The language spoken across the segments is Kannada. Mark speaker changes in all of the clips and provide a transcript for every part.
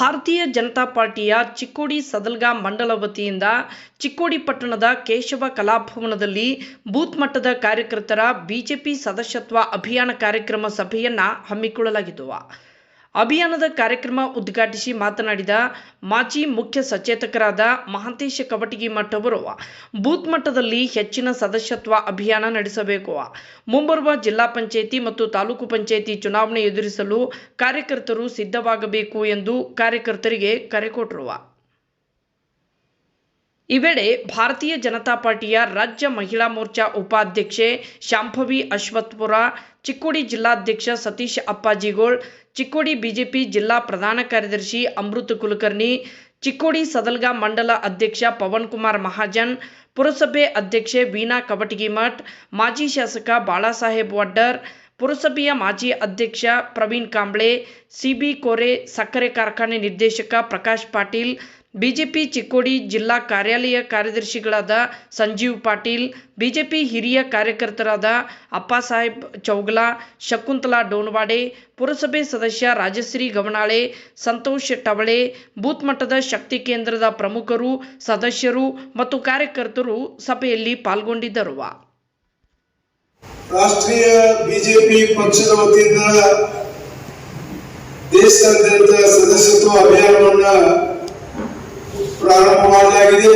Speaker 1: ಭಾರತೀಯ ಜನತಾ ಪಾರ್ಟಿಯ ಚಿಕ್ಕೋಡಿ ಸದಲ್ಗಾ ಮಂಡಲ ವತಿಯಿಂದ ಚಿಕ್ಕೋಡಿ ಪಟ್ಟಣದ ಕೇಶವ ಕಲಾಭವನದಲ್ಲಿ ಬೂತ್ ಮಟ್ಟದ ಕಾರ್ಯಕರ್ತರ ಬಿಜೆಪಿ ಸದಸ್ಯತ್ವ ಅಭಿಯಾನ ಕಾರ್ಯಕ್ರಮ ಸಭೆಯನ್ನು ಹಮ್ಮಿಕೊಳ್ಳಲಾಗಿತ್ತು ಅಭಿಯಾನದ ಕಾರ್ಯಕ್ರಮ ಉದ್ಘಾಟಿಸಿ ಮಾತನಾಡಿದ ಮಾಜಿ ಮುಖ್ಯ ಸಚೇತಕರಾದ ಮಹಾಂತೇಶ ಕವಟಗಿ ಮಠ ಅವರು ಬೂತ್ ಮಟ್ಟದಲ್ಲಿ ಹೆಚ್ಚಿನ ಸದಸ್ಯತ್ವ ಅಭಿಯಾನ ನಡೆಸಬೇಕು. ಮುಂಬರುವ ಜಿಲ್ಲಾ ಪಂಚಾಯಿತಿ ಮತ್ತು ತಾಲೂಕು ಪಂಚಾಯಿತಿ ಚುನಾವಣೆ ಎದುರಿಸಲು ಕಾರ್ಯಕರ್ತರು ಸಿದ್ಧವಾಗಬೇಕು ಎಂದು ಕಾರ್ಯಕರ್ತರಿಗೆ ಕರೆ ಕೊಟ್ಟರು. ಈ ವೇಳೆ ಭಾರತೀಯ ಜನತಾ ಪಾರ್ಟಿಯ ರಾಜ್ಯ ಮಹಿಳಾ ಮೋರ್ಚಾ ಉಪಾಧ್ಯಕ್ಷೆ ಶಾಂಭವಿ ಅಶ್ವತ್ಪುರ ಚಿಕ್ಕೋಡಿ ಜಿಲ್ಲಾಧ್ಯಕ್ಷ ಸತೀಶ್ ಅಪ್ಪಾಜಿಗೋಳ್, ಚಿಕ್ಕೋಡಿ ಬಿಜೆಪಿ ಜಿಲ್ಲಾ ಪ್ರಧಾನ ಕಾರ್ಯದರ್ಶಿ ಅಮೃತ ಕುಲಕರ್ಣಿ, ಚಿಕ್ಕೋಡಿ ಸದಲ್ಗಾ ಮಂಡಲ ಅಧ್ಯಕ್ಷ ಪವನ್ ಕುಮಾರ್ ಮಹಾಜನ್, ಪುರಸಭೆ ಅಧ್ಯಕ್ಷೆ ವೀಣಾ ಕವಟಗಿಮಠ್ ಮಾಜಿ ಶಾಸಕ ಬಾಳಾಸಾಹೇಬ್ ವಡ್ಡರ್, ಪುರಸಭೆಯ ಮಾಜಿ ಅಧ್ಯಕ್ಷ ಪ್ರವೀಣ್ ಕಾಂಬ್ಳೆ, ಸಿಬಿ ಕೋರೆ, ಸಕ್ಕರೆ ಕಾರ್ಖಾನೆ ನಿರ್ದೇಶಕ ಪ್ರಕಾಶ್ ಪಾಟೀಲ್ ಬಿಜೆಪಿ ಚಿಕ್ಕೋಡಿ ಜಿಲ್ಲಾ ಕಾರ್ಯಾಲಯ ಕಾರ್ಯದರ್ಶಿಗಳಾದ ಸಂಜೀವ್ ಪಾಟೀಲ್, ಬಿಜೆಪಿ ಹಿರಿಯ ಕಾರ್ಯಕರ್ತರಾದ ಅಪ್ಪಾಸಾಹೇಬ್ ಚೌಗಲಾ, ಶಕುಂತಲಾ ಡೋನ್ವಾಡೆ, ಪುರಸಭೆ ಸದಸ್ಯ ರಾಜಶ್ರೀ ಗವನಾಳೆ ಸಂತೋಷ್ ಟವಳೆ, ಬೂತ್ ಮಟ್ಟದ ಶಕ್ತಿ ಕೇಂದ್ರದ ಪ್ರಮುಖರು, ಸದಸ್ಯರು ಮತ್ತು ಕಾರ್ಯಕರ್ತರು ಸಭೆಯಲ್ಲಿ ಪಾಲ್ಗೊಂಡಿದ್ದರು.
Speaker 2: ರಾಷ್ಟ್ರೀಯ ಬಿಜೆಪಿ ಪಕ್ಷದ ವತಿಯಿಂದ ದೇಶಾದ್ಯಂತ ಸದಸ್ಯತ್ವ ಅಭಿಯಾನವನ್ನ ಪ್ರಾರಂಭ ಮಾಡಲಾಗಿದೆ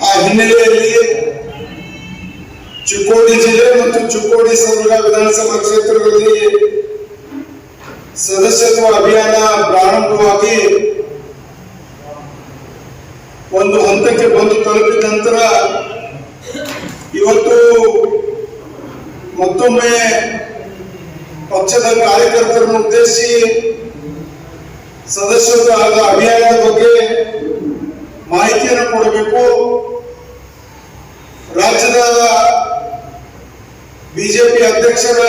Speaker 2: ಆ ಹಿನ್ನೆಲೆಯಲ್ಲಿ ಚಿಕ್ಕೋಡಿ ಜಿಲ್ಲೆ ಮತ್ತು ಚಿಕ್ಕೋಡಿ ಸೌರ ವಿಧಾನಸಭಾ ಕ್ಷೇತ್ರದಲ್ಲಿ ಸದಸ್ಯತ್ವ ಅಭಿಯಾನ ಪ್ರಾರಂಭವಾಗಿ ಒಂದು ಹಂತಕ್ಕೆ ಬಂದು ತಲುಪಿದ ನಂತರ ಇವತ್ತು ಮತ್ತೊಮ್ಮೆ ಪಕ್ಷದ ಕಾರ್ಯಕರ್ತರನ್ನು ಉದ್ದೇಶಿಸಿ ಸದಸ್ಯತ್ವ ಅಭಿಯಾನದ ಬಗ್ಗೆ ಮಾಹಿತಿಯನ್ನು ಕೊಡಬೇಕು. ರಾಜ್ಯದ ಬಿಜೆಪಿ ಅಧ್ಯಕ್ಷರ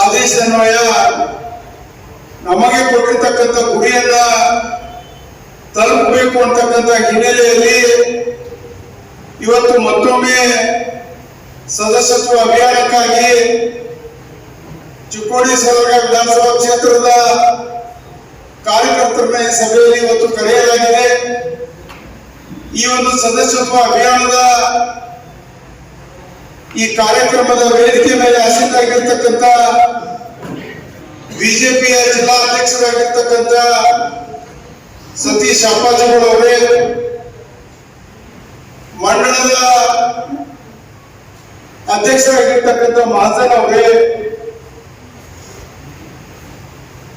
Speaker 2: ಆದೇಶನ್ವಯ ನಮಗೆ ಕೊಟ್ಟಿರ್ತಕ್ಕಂಥ ಗುರಿಯನ್ನ ತಲುಪಬೇಕು ಅಂತಕ್ಕಂಥ ಹಿನ್ನೆಲೆಯಲ್ಲಿ ಇವತ್ತು ಮತ್ತೊಮ್ಮೆ ಸದಸ್ಯತ್ವ ಅಭಿಯಾನಕ್ಕಾಗಿ ಚಿಕ್ಕೋಡಿ ಸಲಗ ವಿಧಾನಸಭಾ ಕ್ಷೇತ್ರದ ಕಾರ್ಯಕರ್ತರನ್ನ ಈ ಸಭೆಯಲ್ಲಿ ಇವತ್ತು ಕರೆಯಲಾಗಿದೆ. ಈ ಒಂದು ಸದಸ್ಯತ್ವ ಅಭಿಯಾನದ ಈ ಕಾರ್ಯಕ್ರಮದ ವೇದಿಕೆ ಮೇಲೆ ಹಸಿದಾಗಿರ್ತಕ್ಕಂತ ಬಿಜೆಪಿಯ ಜಿಲ್ಲಾಧ್ಯಕ್ಷರಾಗಿರ್ತಕ್ಕಂಥ ಸತೀಶ್ ಅಪ್ಪಾಜಿಗಳು ಅವರೇ ಮಂಡಳದ ಅಧ್ಯಕ್ಷರಾಗಿರ್ತಕ್ಕಂಥ ಮಹಾಜನ್ ಅವರೇ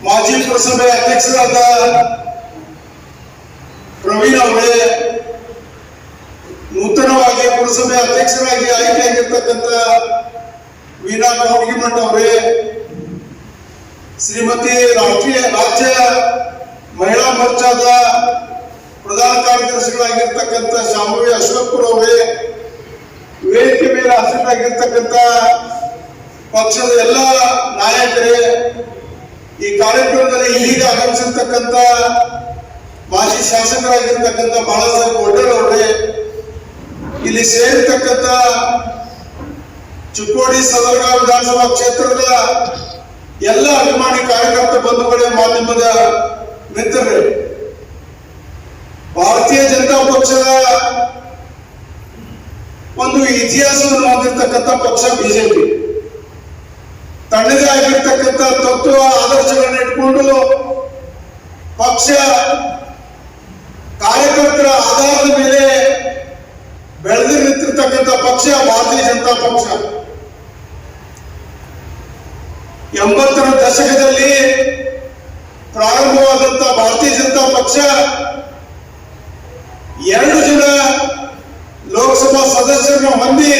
Speaker 2: ಮಾಜಿ ಪುರಸಭೆ ಅಧ್ಯಕ್ಷರಾದ ಪ್ರವೀಣ್ ಅವರೇ ನೂತನವಾಗಿ ಪುರಸಭೆ ಅಧ್ಯಕ್ಷರಾಗಿ ಆಯ್ಕೆಯಾಗಿರ್ತಕ್ಕಂಥ ವೀಣಾ ಕೌಡ್ಗಿಮಠ್ ಅವರೇ, ಶ್ರೀಮತಿ ರಾಷ್ಟ್ರೀಯ ರಾಜ್ಯ ಮಹಿಳಾ ಮೋರ್ಚಾದ ಪ್ರಧಾನ ಕಾರ್ಯದರ್ಶಿಗಳಾಗಿರ್ತಕ್ಕಂಥ ಶಾಂಭವಿ ಅಶ್ವತ್ಪುರ ಅವರೇ, ವೇದಿಕೆ ಮೇಲೆ ಆಸೀನಾಗಿರ್ತಕ್ಕಂಥ ಪಕ್ಷದ ಎಲ್ಲ ನಾಯಕರೇ ಈ ಕಾರ್ಯಕ್ರಮದಲ್ಲಿ ಈಗ ಆಗಮಿಸಿರ್ತಕ್ಕಂಥ ಮಾಜಿ ಶಾಸಕರಾಗಿರ್ತಕ್ಕಂಥ ಬಾಳಸಾಹೇಬ್ ಒಡ್ಡರ್ ಅವರೇ, ಇಲ್ಲಿ ಸೇರಿರ್ತಕ್ಕಂಥ ಚುಕ್ಕೋಡಿ ಸದರ್ಗ ವಿಧಾನಸಭಾ ಕ್ಷೇತ್ರದ ಎಲ್ಲ ಅಭಿಮಾನಿ ಕಾರ್ಯಕರ್ತ ಬಂಧುಗಳೇ ಮಾಧ್ಯಮದ ಮಿತ್ರರೇ, ಭಾರತೀಯ ಜನತಾ ಪಕ್ಷದ ಒಂದು ಇತಿಹಾಸವನ್ನು ಹೊಂದಿರತಕ್ಕಂಥ ಪಕ್ಷ ಬಿಜೆಪಿ. ತನ್ನದೇ ಆಗಿರ್ತಕ್ಕಂಥ ತತ್ವ, ಆದರ್ಶಗಳನ್ನ ಇಟ್ಕೊಂಡು ಪಕ್ಷ ಕಾರ್ಯಕರ್ತರ ಆಧಾರದ ಮೇಲೆ ಬೆಳೆದು ನಿಂತಿರ್ತಕ್ಕಂಥ ಪಕ್ಷ ಭಾರತೀಯ ಜನತಾ ಪಕ್ಷ. ಎಂಬತ್ತರ ದಶಕದಲ್ಲಿ ಪ್ರಾರಂಭವಾದಂತ ಭಾರತೀಯ ಜನತಾ ಪಕ್ಷ ಎರಡು ಜನ ಲೋಕಸಭಾ ಸದಸ್ಯರನ್ನು ಹೊಂದಿ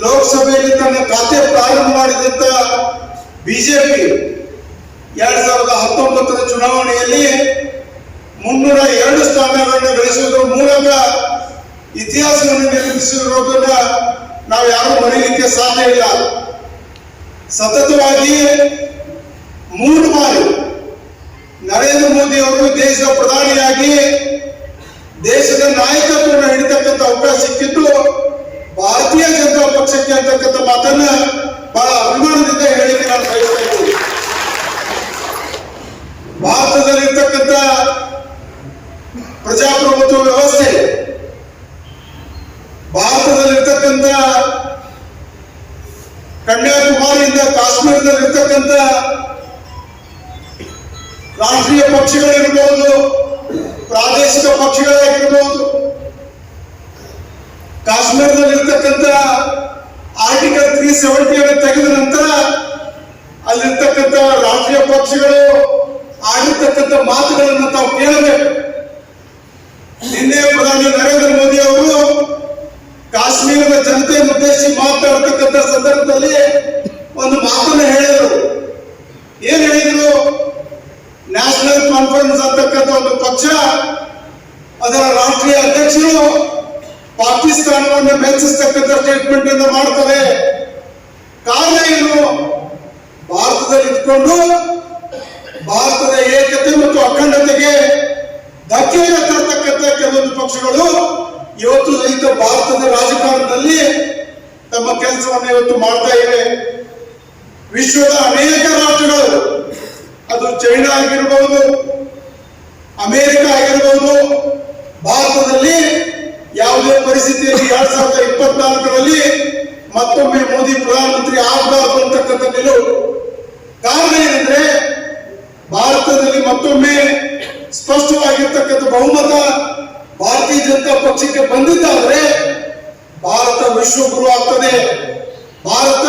Speaker 2: ಲೋಕಸಭೆಯಲ್ಲಿ ತನ್ನ ಖಾತೆ ಪ್ರಾರಂಭ ಮಾಡಿದಂತ ಬಿಜೆಪಿ ಎರಡ್ ಸಾವಿರದ ಹತ್ತೊಂಬತ್ತರ ಚುನಾವಣೆಯಲ್ಲಿ ಮುನ್ನೂರ ಎರಡು ಸ್ಥಾನಗಳನ್ನು ಗಳಿಸುವುದರ ಮೂಲಕ ಇತಿಹಾಸವನ್ನು ನಿರ್ಮಿಸಿರುವುದನ್ನ ನಾವು ಯಾರು ಮರೀಲಿಕ್ಕೆ ಸಾಧ್ಯ ಇಲ್ಲ. ಸತತವಾಗಿ ಮೂರು ಬಾರಿ ನರೇಂದ್ರ ಮೋದಿ ಅವರು ದೇಶದ ಪ್ರಧಾನಿಯಾಗಿ ದೇಶದ ನಾಯಕತ್ವವನ್ನು ಹಿಡಿತಕ್ಕಂಥ ಅವಕಾಶ ಜನತಾ ಪಕ್ಷಕ್ಕೆ ಅಂತಕ್ಕಂಥ ಮಾತನ್ನ ಬಹಳ ಅಭಿಮಾನದಿಂದ ಹೇಳಿಕೆ ನಾನು ಬಯಸ್ತಾ ಇದ್ದೀನಿ. ಭಾರತದಲ್ಲಿರ್ತಕ್ಕಂಥ ಪ್ರಜಾಪ್ರಭುತ್ವ ವ್ಯವಸ್ಥೆ, ಭಾರತದಲ್ಲಿರ್ತಕ್ಕಂಥ ಕನ್ಯಾಕುಮಾರಿಯಿಂದ ಕಾಶ್ಮೀರದಲ್ಲಿರ್ತಕ್ಕಂಥ ರಾಷ್ಟ್ರೀಯ ಪಕ್ಷಗಳಿರ್ಬೋದು, ಪ್ರಾದೇಶಿಕ ಪಕ್ಷಗಳಾಗಿರ್ಬೋದು ಕಾಶ್ಮೀರದಲ್ಲಿರ್ತಕ್ಕಂಥ ತ್ರೀ ತೆಗೆದ ನಂತರ ಅಲ್ಲಿರ್ತಕ್ಕಂಥ ರಾಜಕೀಯ ಪಕ್ಷಗಳು ಆಡಿರ್ತಕ್ಕಂಥ ಮಾತುಗಳನ್ನು ತಾವು ಕೇಳಬೇಕು. ನಿನ್ನೆ ಪ್ರಧಾನಿ ನರೇಂದ್ರ ಮೋದಿ ಅವರು ಕಾಶ್ಮೀರದ ಜನತೆಯನ್ನು ಉದ್ದೇಶಿಸಿ ಮಾತನಾಡ್ತಕ್ಕಂಥ ಸಂದರ್ಭದಲ್ಲಿ ಒಂದು ಮಾತನ್ನು ಹೇಳಿದರು. ಏನ್ ಹೇಳಿದ್ರು? ನ್ಯಾಷನಲ್ ಕಾನ್ಫರೆನ್ಸ್ ಅಂತಕ್ಕಂಥ ಒಂದು ಪಕ್ಷ, ಅದರ ರಾಷ್ಟ್ರೀಯ ಅಧ್ಯಕ್ಷರು ಪಾಕಿಸ್ತಾನವನ್ನು ಮೆಚ್ಚಿಸ್ತಕ್ಕಂಥ ಸ್ಟೇಟ್ಮೆಂಟ್ ಅನ್ನು ಮಾಡ್ತಾರೆ ಏನು? ಭಾರತದಲ್ಲಿ ಇಟ್ಕೊಂಡು ಭಾರತದ ಏಕತೆ ಮತ್ತು ಅಖಂಡತೆಗೆ ಧಕ್ಕೆಯನ್ನು ತರ್ತಕ್ಕಂಥ ಕೆಲವೊಂದು ಪಕ್ಷಗಳು ಇವತ್ತು ರೈತ ಭಾರತದ ರಾಜಕಾರಣದಲ್ಲಿ ತಮ್ಮ ಕೆಲಸವನ್ನು ಇವತ್ತು ಮಾಡ್ತಾ ಇವೆ. ವಿಶ್ವದ ಅನೇಕ ರಾಷ್ಟ್ರಗಳು, ಅದು ಚೈನಾ ಆಗಿರಬಹುದು ಅಮೆರಿಕ ಆಗಿರಬಹುದು ಭಾರತದಲ್ಲಿ ಯಾವುದೇ ಪರಿಸ್ಥಿತಿಯಲ್ಲಿ ಎರಡ್ ಸಾವಿರದ ಇಪ್ಪತ್ನಾಲ್ಕರಲ್ಲಿ ಮತ್ತೊಮ್ಮೆ ಮೋದಿ ಪ್ರಧಾನಮಂತ್ರಿ ಆಗಬಾರದು ಅಂತಕ್ಕಂಥ ನಿಲುವು. ಕಾರಣ ಏನಂದ್ರೆ, ಭಾರತದಲ್ಲಿ ಮತ್ತೊಮ್ಮೆ ಸ್ಪಷ್ಟವಾಗಿರ್ತಕ್ಕಂಥ ಬಹುಮತ ಭಾರತೀಯ ಜನತಾ ಪಕ್ಷಕ್ಕೆ ಬಂದಿದ್ದಾದ್ರೆ ಭಾರತ ವಿಶ್ವಗುರು ಆಗ್ತದೆ. ಭಾರತ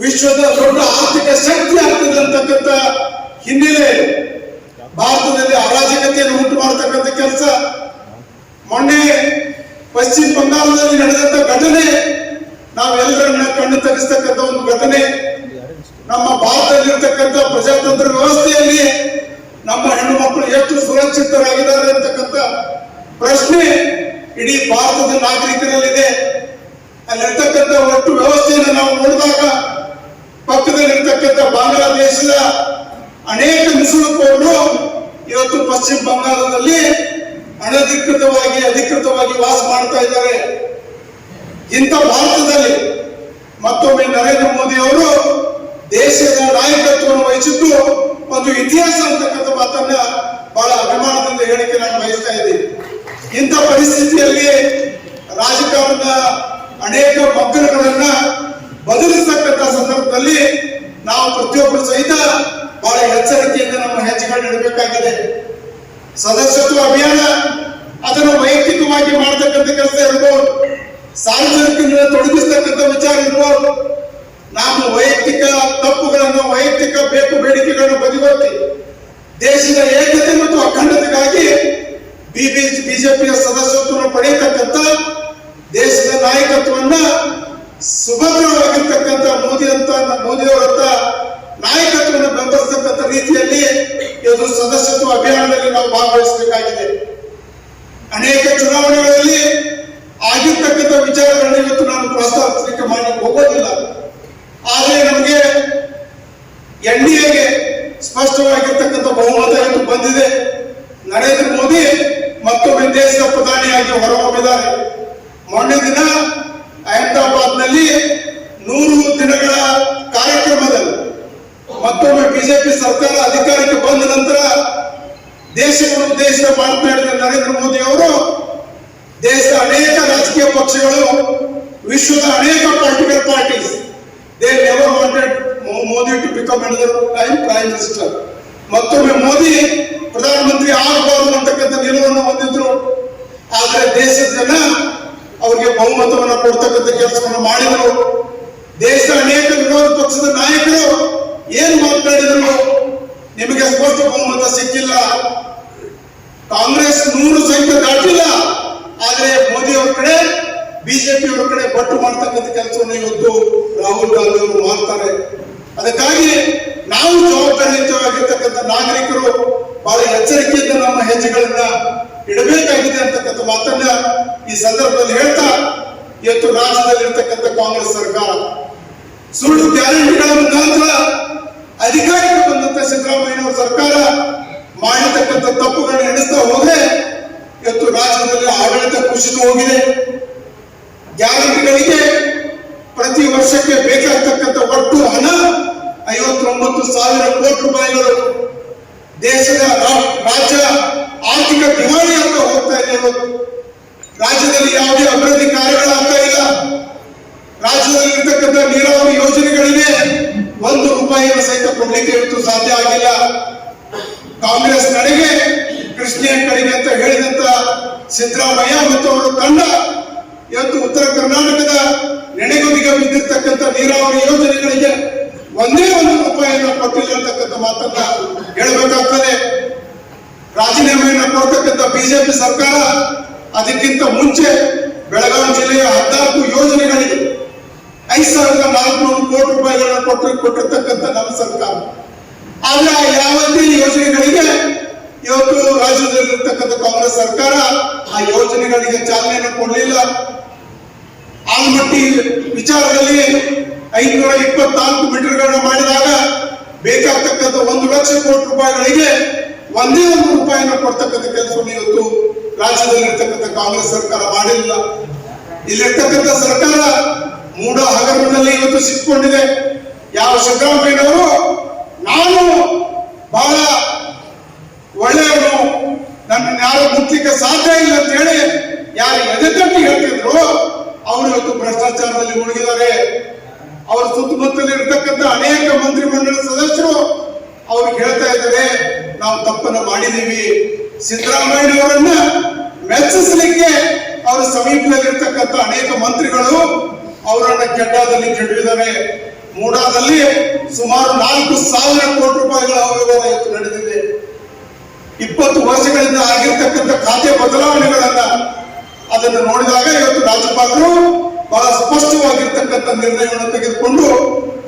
Speaker 2: ವಿಶ್ವದ ದೊಡ್ಡ ಆರ್ಥಿಕ ಶಕ್ತಿ ಆಗ್ತದೆ ಅಂತಕ್ಕಂಥ ಹಿನ್ನೆಲೆ ಭಾರತದಲ್ಲಿ ಅರಾಜಕತೆಯನ್ನು ಉಂಟು ಮಾಡತಕ್ಕಂಥ ಕೆಲಸ. ಮೊನ್ನೆ ಪಶ್ಚಿಮ ಬಂಗಾಳದಲ್ಲಿ ನಡೆದಂತ ಘಟನೆ ನಾವೆಲ್ಲರನ್ನ ಕಣ್ಣು ತಗಿಸ್ತಕ್ಕಂಥ ಒಂದು ಘಟನೆ ನಮ್ಮ ಭಾರತದಲ್ಲಿರ್ತಕ್ಕಂಥ ಪ್ರಜಾತಂತ್ರ ವ್ಯವಸ್ಥೆಯಲ್ಲಿ ನಮ್ಮ ಹೆಣ್ಣು ಮಕ್ಕಳು ಎಷ್ಟು ಸುರಕ್ಷಿತರಾಗಿದ್ದಾರೆ ಅಂತಕ್ಕಂಥ ಪ್ರಶ್ನೆ ಇಡೀ ಭಾರತದ ನಾಗರಿಕರಲ್ಲಿದೆ. ಅಲ್ಲಿರ್ತಕ್ಕಂಥ ಒಟ್ಟು ವ್ಯವಸ್ಥೆಯನ್ನು ನಾವು ನೋಡಿದಾಗ ಪಕ್ಕದಲ್ಲಿರ್ತಕ್ಕಂಥ ಬಾಂಗ್ಲಾದೇಶದ ಅನೇಕ ನುಸುಳುಕೋರು ಇವತ್ತು ಪಶ್ಚಿಮ ಬಂಗಾಳದಲ್ಲಿ ಅನಧಿಕೃತವಾಗಿ, ಅಧಿಕೃತವಾಗಿ ವಾಸ ಮಾಡ್ತಾ ಇದ್ದಾರೆ. ಇಂಥ ಭಾರತದಲ್ಲಿ ಮತ್ತೊಮ್ಮೆ ನರೇಂದ್ರ ಮೋದಿ ಅವರು ದೇಶದ ನಾಯಕತ್ವವನ್ನು ವಹಿಸಿದ್ದು ಒಂದು ಇತಿಹಾಸ ಅಂತಕ್ಕಂಥ ಮಾತನ್ನ ಬಹಳ ಅಭಿಮಾನದಿಂದ ಹೇಳಿಕೆ ನಾನು ಬಯಸ್ತಾ ಇದ್ದೀನಿ. ಇಂಥ ಪರಿಸ್ಥಿತಿಯಲ್ಲಿ ರಾಜಕಾರಣದ ಅನೇಕ ಮಕ್ಕಳುಗಳನ್ನ ಬದಲಿಸತಕ್ಕಂಥ ಸಂದರ್ಭದಲ್ಲಿ ನಾವು ಪ್ರತಿಯೊಬ್ಬರು ಸಹಿತ ಬಹಳ ಎಚ್ಚರಿಕೆಯಿಂದ ನಮ್ಮ ಹೆಜ್ಜೆಗಳು ಇಡಬೇಕಾಗಿದೆ. ಸದಸ್ಯತ್ವ ಅಭಿಯಾನ ಅದನ್ನು ವೈಯಕ್ತಿಕವಾಗಿ ಮಾಡತಕ್ಕಂಥ ಕೆಲಸ ಇರ್ಬೋದು ಸಾರ್ವಜನಿಕರನ್ನ ತೊಡಗಿಸ್ತಕ್ಕಂಥ ವಿಚಾರ ಇರ್ಬೋದು ನಾವು ವೈಯಕ್ತಿಕ ತಪ್ಪುಗಳನ್ನು, ವೈಯಕ್ತಿಕ ಬೇಕು ಬೇಡಿಕೆಗಳನ್ನು ಬದಿಗೊತ್ತಿ ದೇಶದ ಏಕತೆ ಮತ್ತು ಅಖಂಡತೆಗಾಗಿ ಬಿಜೆಪಿಯ ಸದಸ್ಯತ್ವವನ್ನು ಪಡೆಯತಕ್ಕಂಥ ದೇಶದ ನಾಯಕತ್ವವನ್ನ ಸುಭದ್ರವಾಗಿರ್ತಕ್ಕಂಥ ಮೋದಿ ಅಂತ ಮೋದಿಯವರಂತ ನಾಯಕತ್ವವನ್ನು ಬೆಂಬಲಿಸತಕ್ಕಂಥ ರೀತಿಯಲ್ಲಿ ಇದು ಸದಸ್ಯತ್ವ ಅಭಿಯಾನದಲ್ಲಿ ನಾವು ಭಾಗವಹಿಸಬೇಕಾಗಿದೆ. ಅನೇಕ ಚುನಾವಣೆಗಳಲ್ಲಿ can Modi to become another time prime minister ಮತ್ತೊಮ್ಮೆ ಮೋದಿ ಪ್ರಧಾನಮಂತ್ರಿ ಆಗಬಾರದು ಅಂತಕ್ಕಂಥ ನಿಲುವನ್ನು ಹೊಂದಿದ್ರು. ಆದರೆ ದೇಶದ ಜನ ಅವರಿಗೆ ಬಹುಮತವನ್ನು ಕೊಡ್ತಕ್ಕಂಥ ಕೆಲಸವನ್ನು ಮಾಡಿದರು. ದೇಶದ ಅನೇಕ ವಿರೋಧ ಪಕ್ಷದ ನಾಯಕರು ಏನು ಮಾತನಾಡಿದ್ರು ನಿಮಗೆ ಸ್ಪಷ್ಟ ಬಹುಮತ ಸಿಕ್ಕಿಲ್ಲ. ಕಾಂಗ್ರೆಸ್ ನೂರು ಸಹಿತ ದಾಟಿಲ್ಲ. ಆದರೆ ಮೋದಿ ಅವರ ಕಡೆ, ಬಿಜೆಪಿ ಅವರ ಕಡೆ ಬಟ್ಟು ಮಾಡ್ತಕ್ಕಂಥ ಕೆಲಸವನ್ನು ಇವತ್ತು ರಾಹುಲ್ ಗಾಂಧಿ ಅವರು ಮಾಡ್ತಾರೆ. ಅದಕ್ಕಾಗಿ ನಾವು ಜವಾಬ್ದಾರಿಯುತವಾಗಿರ್ತಕ್ಕಂಥ ನಾಗರಿಕರು ಬಹಳ ಎಚ್ಚರಿಕೆಯಿಂದ ನಮ್ಮ ಹೆಜ್ಜೆಗಳನ್ನ ಇಡಬೇಕಾಗಿದೆ ಅಂತಕ್ಕಂಥ ಮಾತನ್ನ ಈ ಸಂದರ್ಭದಲ್ಲಿ ಹೇಳ್ತಾ ಇವತ್ತು ರಾಜ್ಯದಲ್ಲಿರ್ತಕ್ಕಂಥ ಕಾಂಗ್ರೆಸ್ ಸರ್ಕಾರ ಸುಳ್ಳು ಗ್ಯಾರಂಟಿಗಳ ಮುಖಾಂತರ ಅಧಿಕಾರಕ್ಕೆ ಬಂದಂತ ಸರ್ಕಾರ ಮಾಡಿರ್ತಕ್ಕಂಥ ತಪ್ಪುಗಳನ್ನ ಎಣಿಸ್ತಾ ಹೋದ್ರೆ ಇವತ್ತು ರಾಜ್ಯದಲ್ಲಿ ಆಡಳಿತ ಕುಸಿದು ಹೋಗಿದೆ. ಗ್ಯಾರಂಟಿಗಳಿಗೆ ಪ್ರತಿ ವರ್ಷಕ್ಕೆ ಬೇಕಾಗ್ತಕ್ಕಂಥ ಒಟ್ಟು ಹಣ ಐವತ್ತೊಂಬತ್ತು ಸಾವಿರ ಕೋಟಿ ರೂಪಾಯಿಗಳು ದೇಶದ ರಾಜ್ಯ ಆರ್ಥಿಕ ದಿವಾಳಿ ಅಂತ ಹೋಗ್ತಾ ಇದೆ ರಾಜ್ಯದಲ್ಲಿ ಯಾವುದೇ ಅಭಿವೃದ್ಧಿ ಕಾರ್ಯಗಳಾಗ್ತಾ ಇಲ್ಲ. ರಾಜ್ಯದಲ್ಲಿ ಇರ್ತಕ್ಕಂಥ ನೀರಾವರಿ ಯೋಜನೆಗಳಿಗೆ ಒಂದು ರೂಪಾಯಿಯನ್ನು ಸಹಿತ ಕೊಡಲಿಕ್ಕೆ ಇವತ್ತು ಸಾಧ್ಯ ಆಗಿಲ್ಲ. ಕಾಂಗ್ರೆಸ್ ನಡೆಗೆ ಕೃಷ್ಣ ಕಡೆಗೆ ಅಂತ ಹೇಳಿದಂತ ಸಿದ್ದರಾಮಯ್ಯ ಮತ್ತು ಅವರ ತಂಡ ಇವತ್ತು ಉತ್ತರ ಕರ್ನಾಟಕದ ನೆನೆಗುದಿಗೆ ಬಿದ್ದಿರ್ತಕ್ಕಂಥ ನೀರಾವರಿ ಯೋಜನೆಗಳಿಗೆ ಒಂದೇ ಒಂದು ರೂಪಾಯಿಯನ್ನು ಕೊಟ್ಟಿಲ್ಲ ಅಂತಕ್ಕಂಥ ಮಾತನ್ನ ಹೇಳಬೇಕಾಗ್ತದೆ. ರಾಜೀನಾಮೆಯನ್ನು ಕೊಡ್ತಕ್ಕಂಥ ಬಿಜೆಪಿ ಸರ್ಕಾರ ಅದಕ್ಕಿಂತ ಮುಂಚೆ ಬೆಳಗಾವಿ ಜಿಲ್ಲೆಯ ಹದಿನಾಲ್ಕು ಯೋಜನೆಗಳಿಗೆ ಐದು ಸಾವಿರದ ನಾಲ್ಕುನೂರು ಕೋಟಿ ರೂಪಾಯಿಗಳನ್ನು ಕೊಟ್ಟು ಕೊಟ್ಟಿರ್ತಕ್ಕಂಥ ನಮ್ಮ ಸರ್ಕಾರ. ಆದ್ರೆ ಯಾವುದೇ ಯೋಜನೆಗಳಿಗೆ ಇವತ್ತು ರಾಜ್ಯದಲ್ಲಿರ್ತಕ್ಕಂಥ ಕಾಂಗ್ರೆಸ್ ಸರ್ಕಾರ ಆ ಯೋಜನೆಗಳಿಗೆ ಚಾಲನೆಯನ್ನು ಕೊಡಲಿಲ್ಲ. ಆಲ್ಮಟ್ಟಿ ವಿಚಾರದಲ್ಲಿ ಐನೂರ ಇಪ್ಪತ್ನಾಲ್ಕು ಮೀಟರ್ಗಳನ್ನು ಮಾಡಿದಾಗ ಬೇಕಾಗ್ತಕ್ಕಂಥ ಒಂದು ಲಕ್ಷ ಕೋಟಿ ರೂಪಾಯಿಗಳಿಗೆ ಒಂದೇ ಒಂದು ರೂಪಾಯಿನ ಕೊಡ್ತಕ್ಕಂಥ ಕೆಲಸವನ್ನು ಇವತ್ತು ರಾಜ್ಯದಲ್ಲಿರ್ತಕ್ಕಂಥ ಕಾಂಗ್ರೆಸ್ ಸರ್ಕಾರ ಮಾಡಿಲ್ಲ. ಇಲ್ಲಿರ್ತಕ್ಕಂಥ ಸರ್ಕಾರ ಮೂಡ ಹಗರಣದಲ್ಲಿ ಇವತ್ತು ಸಿಕ್ಕೊಂಡಿದೆ. ಯಾವ ಸಿದ್ದರಾಮಯ್ಯನವರು ನಾನು ಬಹಳ ಒಳ್ಳೆಯವನು, ನನ್ನ ಯಾರು ಮುಟ್ಲಿಕ್ಕೆ ಸಾಧ್ಯ ಇಲ್ಲ ಅಂತ ಹೇಳಿ ಯಾರು ಅವರು ಇವತ್ತು ಭ್ರಷ್ಟಾಚಾರದಲ್ಲಿ ಮುಳುಗಿದ್ದಾರೆ. ಅವರ ಸುತ್ತಮುತ್ತಲು ಇರತಕ್ಕಂತ ಅನೇಕ ಮಂತ್ರಿ ಮಂಡಲ ಸದಸ್ಯರು ಅವ್ರಿಗೆ ಹೇಳ್ತಾ ಇದ್ದಾರೆ, ನಾವು ತಪ್ಪನ್ನ ಮಾಡಿದೀವಿ ಸಿದ್ದರಾಮಯ್ಯನವರನ್ನ ಮೆಚ್ಚಿಸಲಿಕ್ಕೆ ಅವರ ಸಮೀಪದಲ್ಲಿರ್ತಕ್ಕಂಥ ಅನೇಕ ಮಂತ್ರಿಗಳು ಅವರನ್ನ ಕೆಡ್ಡಾದಲ್ಲಿ ಕೆಡವಿದ್ದಾರೆ. ಮೂಡಾದಲ್ಲಿ ಸುಮಾರು ನಾಲ್ಕು ಸಾವಿರ ಕೋಟಿ ರೂಪಾಯಿಗಳ ಅವ್ಯವಹಾರ ನಡೆದಿದೆ. ಇಪ್ಪತ್ತು ವರ್ಷಗಳಿಂದ ಆಗಿರ್ತಕ್ಕಂಥ ಖಾತೆ ಬದಲಾವಣೆಗಳನ್ನ ಅದನ್ನು ನೋಡಿದಾಗ ಇವತ್ತು ರಾಜ್ಯಪಾಲರು ಬಹಳ ಸ್ಪಷ್ಟವಾಗಿರ್ತಕ್ಕಂಥ ನಿರ್ಣಯವನ್ನು ತೆಗೆದುಕೊಂಡು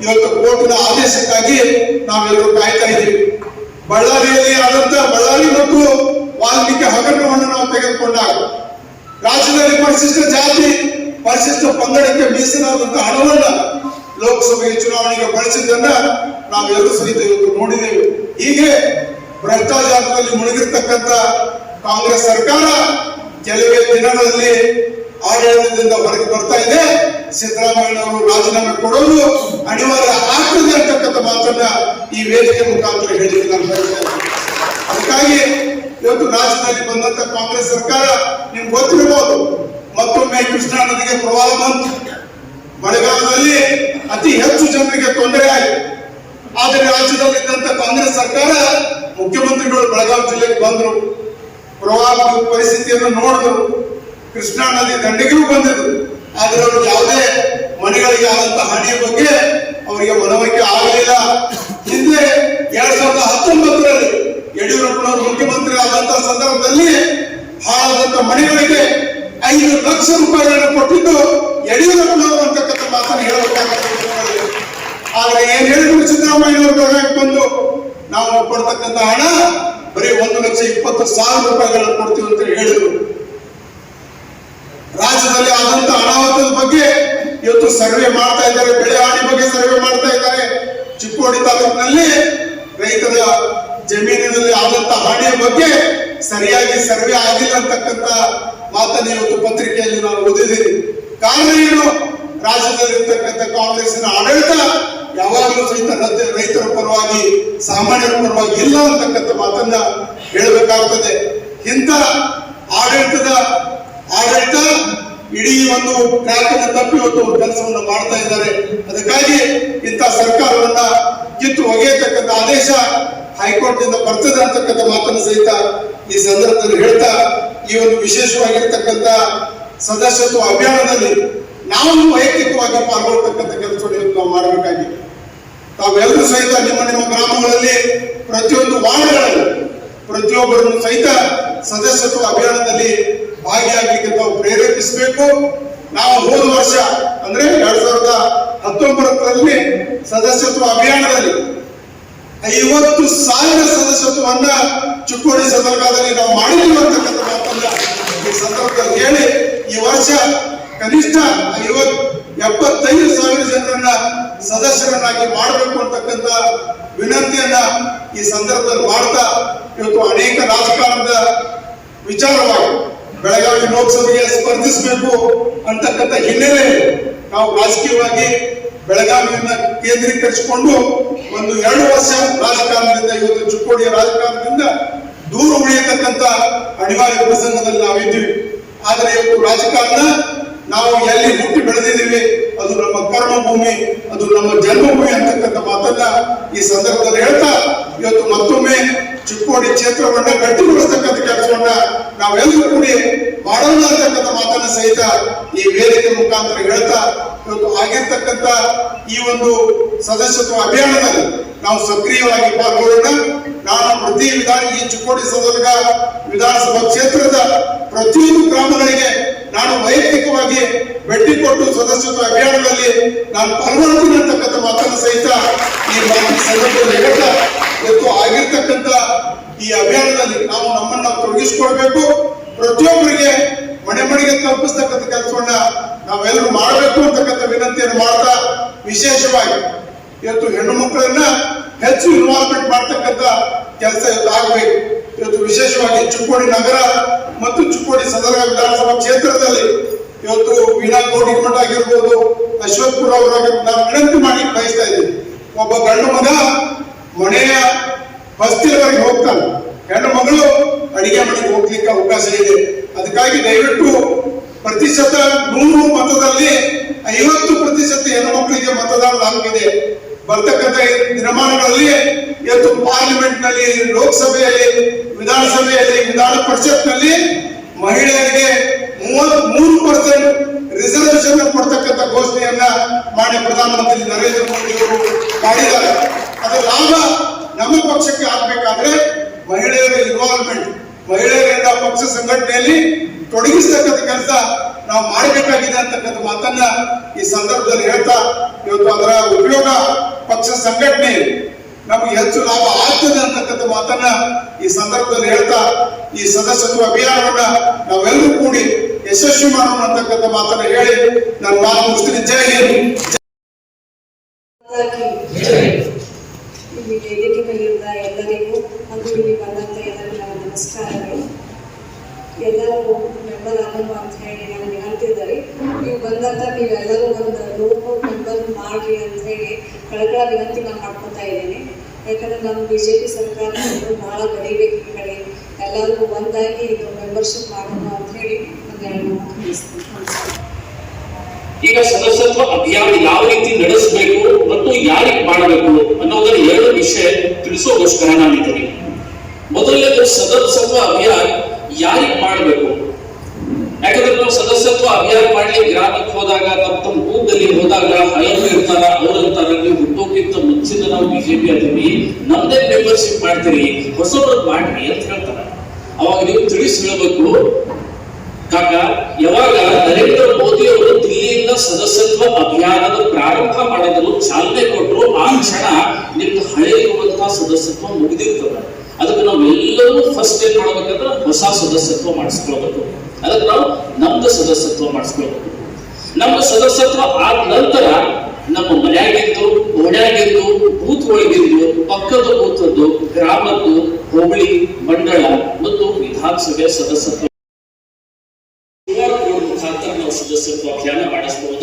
Speaker 2: ಇವತ್ತು ಕೋರ್ಟಿನ ಆದೇಶಕ್ಕಾಗಿ ನಾವೆಲ್ಲರೂ ಕಾಯ್ತಾ ಇದ್ದೀವಿ. ಬಳ್ಳಾರಿಯಲ್ಲಿ ಆದಂತ ಬಳ್ಳಾರಿ ಮತ್ತು ವಾಲ್ಮೀಕಿ ಹಗರಣವನ್ನು ನಾವು ತೆಗೆದುಕೊಂಡಾಗ ರಾಜ್ಯದಲ್ಲಿ ಪರಿಶಿಷ್ಟ ಜಾತಿ, ಪರಿಶಿಷ್ಟ ಪಂಗಡಕ್ಕೆ ಮೀಸಲಾದಂತಹ ಹಣವನ್ನ ಲೋಕಸಭೆಗೆ ಚುನಾವಣೆಗೆ ಬಳಸಿದ್ದನ್ನ ನಾವೆಲ್ಲರೂ ಸಹಿತ ಇವತ್ತು ನೋಡಿದ್ದೇವೆ. ಹೀಗೆ ಭ್ರಷ್ಟಾಚಾರದಲ್ಲಿ ಮುಳುಗಿರ್ತಕ್ಕಂಥ ಕಾಂಗ್ರೆಸ್ ಸರ್ಕಾರ ಕೆಲವೇ ದಿನಗಳಲ್ಲಿ ಆಡಳಿತದಿಂದ ಹೊರಗೆ ಬರ್ತಾ ಇದೆ. ಸಿದ್ದರಾಮಯ್ಯನವರು ರಾಜೀನಾಮೆ ಕೊಡೋದು ಅನಿವಾರ್ಯ ಆಗ್ತದೆ ಅಂತಕ್ಕಂಥ ಮಾತನ್ನ ಈ ವೇದಿಕೆ ಮುಖಾಂತರ ಹೇಳಿದ್ರೆ ನಾನು. ಅದಕ್ಕಾಗಿ ಇವತ್ತು ರಾಜ್ಯದಲ್ಲಿ ಬಂದಂತ ಕಾಂಗ್ರೆಸ್ ಸರ್ಕಾರ, ನಿಮ್ಗೆ ಗೊತ್ತಿರಬಹುದು, ಮತ್ತೊಮ್ಮೆ ಕೃಷ್ಣಾ ನದಿಗೆ ಪ್ರವಾಹ ಬಂತು. ಮಳೆಗಾಲದಲ್ಲಿ ಅತಿ ಹೆಚ್ಚು ಜನರಿಗೆ ತೊಂದರೆ ಆಯಿತು. ಆದರೆ ರಾಜ್ಯದಲ್ಲಿದ್ದಂತ ಕಾಂಗ್ರೆಸ್ ಸರ್ಕಾರ ಮುಖ್ಯಮಂತ್ರಿಗಳು ಬೆಳಗಾವಿ ಜಿಲ್ಲೆಗೆ ಬಂದರು. ಪ್ರವಾಹ ಪರಿಸ್ಥಿತಿಯನ್ನು ನೋಡಿದ್ರು. ಕೃಷ್ಣಾ ನದಿ ದಂಡೆಗೂ ಬಂದಿದ್ರು ಆದ್ರೆ ಅವ್ರಿಗೆ ಯಾವುದೇ ಮನೆಗಳಿಗೆ ಆದಂತ ಹಾನಿಯ ಬಗ್ಗೆ ಅವರಿಗೆ ಮನವರಿಕೆ ಆಗಲಿಲ್ಲ. ಹಿಂದೆ ಎರಡ್ ಸಾವಿರದ ಹತ್ತೊಂಬತ್ತರಲ್ಲಿ ಯಡಿಯೂರಪ್ಪನವರು ಮುಖ್ಯಮಂತ್ರಿ ಆದಂತಹ ಸಂದರ್ಭದಲ್ಲಿ ಹಾಳಾದಂತ ಮನೆಗಳಿಗೆ ಐದು ಲಕ್ಷ ರೂಪಾಯಿಗಳನ್ನು ಕೊಟ್ಟಿದ್ದು ಯಡಿಯೂರಪ್ಪನವರು ಅಂತಕ್ಕಂಥ ಮಾತನ್ನು ಹೇಳಬೇಕಾಗುತ್ತೆ ಆದ್ರೆ ಏನ್ ಹೇಳಿದ್ರು ಸಿದ್ದರಾಮಯ್ಯನವರು ಬೆಳಗಾವಿ ಬಂದು? ನಾವು ಕೊಡ್ತಕ್ಕಂಥ ಹಣ ಬರೀ ಒಂದು ಲಕ್ಷ ಇಪ್ಪತ್ತು ಸಾವಿರ ರೂಪಾಯಿಗಳನ್ನು ಕೊಡ್ತೀವಿ ಅಂತ ಹೇಳಿದ್ರು. ರಾಜ್ಯದಲ್ಲಿ ಆದಂತ ಅನಾಹುತದ ಬಗ್ಗೆ ಇವತ್ತು ಸರ್ವೆ ಮಾಡ್ತಾ ಇದ್ದಾರೆ, ಬೆಳೆ ಹಾನಿ ಬಗ್ಗೆ ಸರ್ವೆ ಮಾಡ್ತಾ ಇದ್ದಾರೆ. ಚಿಕ್ಕೋಡಿ ತಾಲೂಕಿನಲ್ಲಿ ರೈತರ ಜಮೀನಿನಲ್ಲಿ ಆದಂತ ಹಾನಿಯ ಬಗ್ಗೆ ಸರಿಯಾಗಿ ಸರ್ವೆ ಆಗಿಲ್ಲ ಅಂತಕ್ಕಂತ ಮಾತನ್ನು ಇವತ್ತು ಪತ್ರಿಕೆಯಲ್ಲಿ ನಾನು ಓದಿದ್ದೀನಿ ಕಾರಣ ಏನು? ರಾಜ್ಯದಲ್ಲಿರ್ತಕ್ಕಂಥ ಕಾಂಗ್ರೆಸ್ಸಿನ ಆಡಳಿತ ಯಾವಾಗಲೂ ಸಹಿತ ರೈತ- ರೈತರ ಪರವಾಗಿ, ಸಾಮಾನ್ಯರ ಪರವಾಗಿ ಇಲ್ಲ ಅಂತಕ್ಕಂಥ ಮಾತನ್ನ ಹೇಳಬೇಕಾಗುತ್ತದೆ ಇಂಥ ಆಡಳಿತದ, ಆಡಳಿತ ಇಡೀ ಒಂದು ಟ್ರ್ಯಾಕ್ ತಪ್ಪಿ ಇವತ್ತು ಕೆಲಸವನ್ನು ಮಾಡ್ತಾ ಇದ್ದಾರೆ. ಅದಕ್ಕಾಗಿ ಇಂಥ ಸರ್ಕಾರವನ್ನ ಕಿತ್ತು ಒಗೆಯತಕ್ಕಂಥ ಆದೇಶ ಹೈಕೋರ್ಟ್ನಿಂದ ಬರ್ತದೆ ಅಂತಕ್ಕಂಥ ಮಾತನ್ನು ಸಹಿತ ಈ ಸಂದರ್ಭದಲ್ಲಿ ಹೇಳ್ತಾ, ಈ ಒಂದು ವಿಶೇಷವಾಗಿರ್ತಕ್ಕಂಥ ಸದಸ್ಯತ್ವ ಅಭಿಯಾನದಲ್ಲಿ ನಾವು ವೈಯಕ್ತಿಕವಾಗಿ ಪಾಲ್ಗೊಳ್ತಕ್ಕಂಥ ಕೆಲಸಗಳನ್ನು ನಾವು ಮಾಡಬೇಕಾಗಿದೆ ತಾವೆಲ್ಲರೂ ಸಹಿತ ನಿಮ್ಮ ನಿಮ್ಮ ಗ್ರಾಮಗಳಲ್ಲಿ ಪ್ರತಿಯೊಂದು ವಾರ್ಡ್ಗಳಲ್ಲಿ ಪ್ರತಿಯೊಬ್ಬರನ್ನು ಸಹಿತ ಸದಸ್ಯತ್ವ ಅಭಿಯಾನದಲ್ಲಿ ಭಾಗಿಯಾಗಲಿಕ್ಕೆ ತಾವು ಪ್ರೇರೇಪಿಸಬೇಕು. ನಾವು ಹೋದ ವರ್ಷ ಅಂದ್ರೆ ಎರಡ್ ಸಾವಿರದ ಹತ್ತೊಂಬತ್ತರಲ್ಲಿ ಸದಸ್ಯತ್ವ ಅಭಿಯಾನದಲ್ಲಿ ಐವತ್ತು ಸಾವಿರ ಸದಸ್ಯತ್ವವನ್ನ ಚಿಕ್ಕೋಡಿ ಸಂದರ್ಭದಲ್ಲಿ ನಾವು ಮಾಡಿದ್ದೀವಿ ಅಂತಕ್ಕಂಥ ಮಾತನ್ನ ಈ ಸಂದರ್ಭದಲ್ಲಿ ಹೇಳಿ ಈ ವರ್ಷ ಕನಿಷ್ಠ ಐವತ್, ಎಪ್ಪತ್ತೈದು ಸಾವಿರ ಜನರನ್ನ ಸದಸ್ಯರನ್ನಾಗಿ ಮಾಡಬೇಕು ಅಂತಕ್ಕಂಥ ವಿನಂತಿಯನ್ನ ಈ ಸಂದರ್ಭದಲ್ಲಿ ಮಾಡ್ತಾ ಇವತ್ತು ಅನೇಕ ರಾಜಕಾರಣದ ವಿಚಾರವಾಗಿ ಬೆಳಗಾವಿ ಲೋಕಸಭೆಗೆ ಸ್ಪರ್ಧಿಸಬೇಕು ಅಂತಕ್ಕಂಥ ಹಿನ್ನೆಲೆ ನಾವು ರಾಜಕೀಯವಾಗಿ ಬೆಳಗಾವಿಯನ್ನ ಕೇಂದ್ರೀಕರಿಸಿಕೊಂಡು ಒಂದು ಎರಡು ವರ್ಷ ರಾಜಕಾರಣದಿಂದ, ಇವತ್ತು ಚಿಕ್ಕೋಡಿಯ ರಾಜಕಾರಣದಿಂದ ದೂರ ಉಳಿಯತಕ್ಕಂತ ಅನಿವಾರ್ಯ ಪ್ರಸಂಗದಲ್ಲಿ ನಾವಿದ್ದೀವಿ. ಆದರೆ ಇವತ್ತು ರಾಜಕಾರಣ ನಾವು ಎಲ್ಲಿ ಹುಟ್ಟಿ ಬೆಳೆದಿದ್ದೀವಿ, ಅದು ನಮ್ಮ ಕರ್ಮಭೂಮಿ, ಅದು ನಮ್ಮ ಜನ್ಮಭೂಮಿ ಅಂತಕ್ಕಂಥ ಮಾತನ್ನ ಈ ಸಂದರ್ಭದಲ್ಲಿ ಹೇಳ್ತಾ, ಇವತ್ತು ಮತ್ತೊಮ್ಮೆ ಚಿಕ್ಕೋಡಿ ಕ್ಷೇತ್ರವನ್ನ ಗಟ್ಟಿಗೊಳಿಸ್ತಕ್ಕಂಥ ಕೆಲಸವನ್ನ ನಾವೆಲ್ಲರೂ ಕೂಡಿ ಮಾಡೋಣ ಅಂತಕ್ಕಂಥ ಮಾತನ್ನ ಸಹಿತ ಈ ವೇದಿಕೆ ಮುಖಾಂತರ ಹೇಳ್ತಾ, ಇವತ್ತು ಆಗಿರ್ತಕ್ಕಂಥ ಈ ಒಂದು ಸದಸ್ಯತ್ವ ಅಭಿಯಾನದಲ್ಲಿ ನಾವು ಸಕ್ರಿಯವಾಗಿ ಪಾಲ್ಗೊಳ್ಳೋಣ. ನಾನು ಪ್ರತಿ ವಿಧಾನ ಈ ಚಿಕ್ಕೋಡಿ ಸದರ್ಗ ವಿಧಾನಸಭಾ ಕ್ಷೇತ್ರದ ಪ್ರತಿಯೊಂದು ಗ್ರಾಮಗಳಿಗೆ ನಾನು ವೈಯಕ್ತಿಕವಾಗಿ ಭೇಟಿ ಕೊಟ್ಟು ಸದಸ್ಯತ್ವ ಅಭಿಯಾನದಲ್ಲಿ ನಾನು ಪಾಲ್ಗೊಳ್ತೀನಿ ಅಂತಕ್ಕಂಥ ಮಾತನ್ನು ಸಹಿತ ಈ ಸಂದರ್ಭದಲ್ಲಿ ಹೇಳ್ತಾ ಆಗಿರ್ತಕ್ಕಂಥ ಈ ಅಭಿಯಾನದಲ್ಲಿ ನಾವು ನಮ್ಮನ್ನ ತೊಡಗಿಸಿಕೊಳ್ಬೇಕು. ಪ್ರತಿಯೊಬ್ಬರಿಗೆ ಮನೆ ಮನೆಗೆ ತಲುಪಿಸ್ತಕ್ಕಂಥ ಕೆಲಸವನ್ನ ನಾವೆಲ್ಲರೂ ಮಾಡಬೇಕು ಅಂತಕ್ಕಂಥ ವಿನಂತಿಯನ್ನು ಮಾಡ್ತಾ ವಿಶೇಷವಾಗಿ ಇವತ್ತು ಹೆಣ್ಣು ಮಕ್ಕಳನ್ನ ಹೆಚ್ಚು ಇನ್ವಾಲ್ವ್ಮೆಂಟ್ ಮಾಡ್ತಕ್ಕಂಥ ಕೆಲಸ ಇವತ್ತು ಆಗಬೇಕು. ಇವತ್ತು ವಿಶೇಷವಾಗಿ ಚಿಕ್ಕೋಡಿ ನಗರ ಮತ್ತು ಚಿಕ್ಕೋಡಿ ಸದರ ವಿಧಾನಸಭಾ ಕ್ಷೇತ್ರದಲ್ಲಿ ಇವತ್ತು ವೀಣಾ ಕೋಟಿಮಠ ಆಗಿರ್ಬೋದು ಅಶ್ವತ್ಪುರ ಅವರಾಗಿರ್ಬೋದು ನಾನು ವಿನಂತಿ ಮಾಡಿ ಬಯಸ್ತಾ ಇದ್ದೀನಿ ಒಬ್ಬ ಗಂಡು ಮಗ ಮನೆಯ ಬಸ್ತಿಯವರೆಗೆ ಹೋಗ್ತಾನೆ. ಹೆಣ್ಣು ಮಗಳು ಅಡಿಗೆ ಮನೆಗೆ ಹೋಗ್ಲಿಕ್ಕೆ ಅವಕಾಶ ಇದೆ. ಅದಕ್ಕಾಗಿ ದಯವಿಟ್ಟು ಪ್ರತಿಶತ ನೂರು ಮತದಲ್ಲಿ ಐವತ್ತು ಪ್ರತಿಶತ ಹೆಣ್ಣು ಮಕ್ಕಳಿಗೆ ಮತದಾನ ಲಾಭವಿದೆ ಬರ್ತಕ್ಕಂಥ ದಿನಮಾನಗಳಲ್ಲಿ ಇವತ್ತು ಪಾರ್ಲಿಮೆಂಟ್ನಲ್ಲಿ ಲೋಕಸಭೆಯಲ್ಲಿ, ವಿಧಾನಸಭೆಯಲ್ಲಿ, ವಿಧಾನ ಪರಿಷತ್ನಲ್ಲಿ ಮಹಿಳೆಯರಿಗೆ ಮೂವತ್ ಮೂರು ಪರ್ಸೆಂಟ್ ರಿಸರ್ವೇಶನ್ ಕೊಡ್ತಕ್ಕಂಥ ಘೋಷಣೆಯನ್ನ ಮಾನ್ಯ ಪ್ರಧಾನಮಂತ್ರಿ ನರೇಂದ್ರ ಮೋದಿ ಅವರು ಮಾಡಿದ್ದಾರೆ. ಅದರ ಲಾಭ ನಮ್ಮ ಪಕ್ಷಕ್ಕೆ ಆಗ್ಬೇಕಾದ್ರೆ ಮಹಿಳೆಯರ ಇನ್ವಾಲ್ವ್ಮೆಂಟ್ ಮಹಿಳೆಯರಿಂದ ಪಕ್ಷ ಸಂಘಟನೆಯಲ್ಲಿ ತೊಡಗಿಸ್ತಕ್ಕಂಥ ಕೆಲಸ ನಾವು ಮಾಡಬೇಕಾಗಿದೆ ಅಂತಕ್ಕಂಥ ಮಾತನ್ನ ಈ ಸಂದರ್ಭದಲ್ಲಿ ಹೇಳ್ತಾ ಇವತ್ತು ಅದರ ಉಪಯೋಗ ಪಕ್ಷ ಸಂಘಟನೆ ನಮ್ಗೆ ಹೆಚ್ಚು ಲಾಭ ಆಗ್ತದೆ ಅಂತಕ್ಕಂಥ ಮಾತನ್ನ ಈ ಸಂದರ್ಭದಲ್ಲಿ ಹೇಳ್ತಾ ಈ ಸದಸ್ಯತ್ವ ಅಭಿಯಾನವನ್ನ ನಾವೆಲ್ಲರೂ ಕೂಡಿ ಯಶಸ್ವಿ ಮಾಡೋಣ ಅಂತಕ್ಕಂಥ ಮಾತನ್ನ ಹೇಳಿ ನಾನು ಮಾತು ಮುಗಿಸ್ತೀನಿ. ಜೈ ಹಿಂದ್.
Speaker 3: ಇಲ್ಲಿ ವೇದಿಕೆ ಮೇಲಿರುವ ಎಲ್ಲರಿಗೂ ಹಾಗೂ ಇಲ್ಲಿ ಬಂದಂತ ಎಲ್ಲರಿಗೂ ನಮಸ್ಕಾರಗಳು. ಎಲ್ಲರೂ ಮೆಂಬರ್ ಆಗೋಣ ಅಂತ ಹೇಳಿ ನನಗೆ ಹೇಳ್ತಿದ್ದಾರೆ. ನೀವು ಬಂದಂತ ನೀವೆಲ್ಲರೂ ಒಂದು ನೂರು ಮೆಂಬರ್ ಮಾಡಿರಿ ಅಂತ ಹೇಳಿ ಕಳಕಳ ವಿನಂತಿ ನಾನು ಮಾಡ್ಕೊತಾ ಇದ್ದೀನಿ. ಯಾಕಂದ್ರೆ ನಮ್ಮ ಬಿ ಜೆ ಪಿ ಸರ್ಕಾರ ಭಾಳ ಬರೀಬೇಕು ಈ ಕಡೆ. ಎಲ್ಲರಿಗೂ ಒಂದಾಗಿ ಇದು ಮೆಂಬರ್ಶಿಪ್ ಮಾಡೋಣ ಅಂತ ಹೇಳಿ ಒಂದು ಎರಡು ಮಾತು
Speaker 4: ಈಗ ಸದಸ್ಯತ್ವ ಅಭಿಯಾನ ಯಾವ ರೀತಿ ನಡೆಸಬೇಕು ಮತ್ತು ಯಾರಿಗೆ ಮಾಡಬೇಕು ಅನ್ನೋದರ ಎರಡು ವಿಷಯ ತಿಳಿಸೋಗೋಸ್ಕರ ನಾನಿದ್ದೀನಿ. ಮೊದಲನೇದು ಸದಸ್ಯತ್ವ ಅಭಿಯಾನ. ಯಾರಿಗೆ ಮಾಡಬೇಕು ಯಾಕಂದ್ರೆ ನಾವು ಸದಸ್ಯತ್ವ ಅಭಿಯಾನ ಮಾಡಲಿ ಗ್ರಾಮಕ್ಕೆ ಹೋದಾಗ ತಮ್ಮ ತಮ್ಮ ಊರಲ್ಲಿ ಹೋದಾಗ ಹಲವು ಇರ್ತಾರ ಅವ್ರು ಇರ್ತಾರ ನೀವು ಹುಟ್ಟೋಕ್ಕಿಂತ ಮುಂಚಿನ ನಾವು ಬಿಜೆಪಿ ಅದೀವಿ ನಮ್ದೇ ಮೆಂಬರ್ಶಿಪ್ ಮಾಡ್ತೀರಿ. ಹೊಸಬ್ರು ಮಾಡ್ರಿ ಅಂತ ಹೇಳ್ತಾರ. ಅವಾಗ ನೀವು ತಿಳಿಸಿ ಹೇಳಬೇಕು, ಕಾಕ, ಯಾವಾಗ ನರೇಂದ್ರ ಮೋದಿ ಅವರು ದಿಲ್ಲಿಯಿಂದ ಸದಸ್ಯತ್ವ ಅಭಿಯಾನದ ಪ್ರಾರಂಭ ಮಾಡಿದ್ರು ಚಾಲನೆ ಕೊಟ್ಟರು ಆ ಕ್ಷಣ ನಿಮ್ದು ಹಳೆ ಇರುವಂತಹ ಸದಸ್ಯತ್ವ ಮುಗಿದಿರ್ತದ. ಅದಕ್ಕೆ ನಾವು ಎಲ್ಲರೂ ಫಸ್ಟ್ ಏನ್ ಮಾಡ್ಬೇಕಂದ್ರೆ ಹೊಸ ಸದಸ್ಯತ್ವ ಮಾಡಿಸ್ಕೊಳ್ಬೇಕು. ಅದಕ್ಕೆ ನಾವು ನಮ್ದು ಸದಸ್ಯತ್ವ ಮಾಡಿಸ್ಕೊಳ್ಬೇಕು. ನಮ್ಮ ಸದಸ್ಯತ್ವ ಆದ ನಂತರ ನಮ್ಮ ಮನೆಯಾಗಿದ್ದು ಓಣ್ಯಾಗಿದ್ದು ಬೂತ್ ಒಳಗಿದ್ದು, ಪಕ್ಕದ ಬೂತದ್ದು, ಗ್ರಾಮದ್ದು, ಹೋಬಳಿ, ಮಂಡಳ ಮತ್ತು ವಿಧಾನಸಭೆ ಸದಸ್ಯತ್ವ. ಮುಖಾಂತರ ನಾವು ಸದಸ್ಯತ್ವ ಅಭಿಯಾನ ಮಾಡಿಸಬಹುದು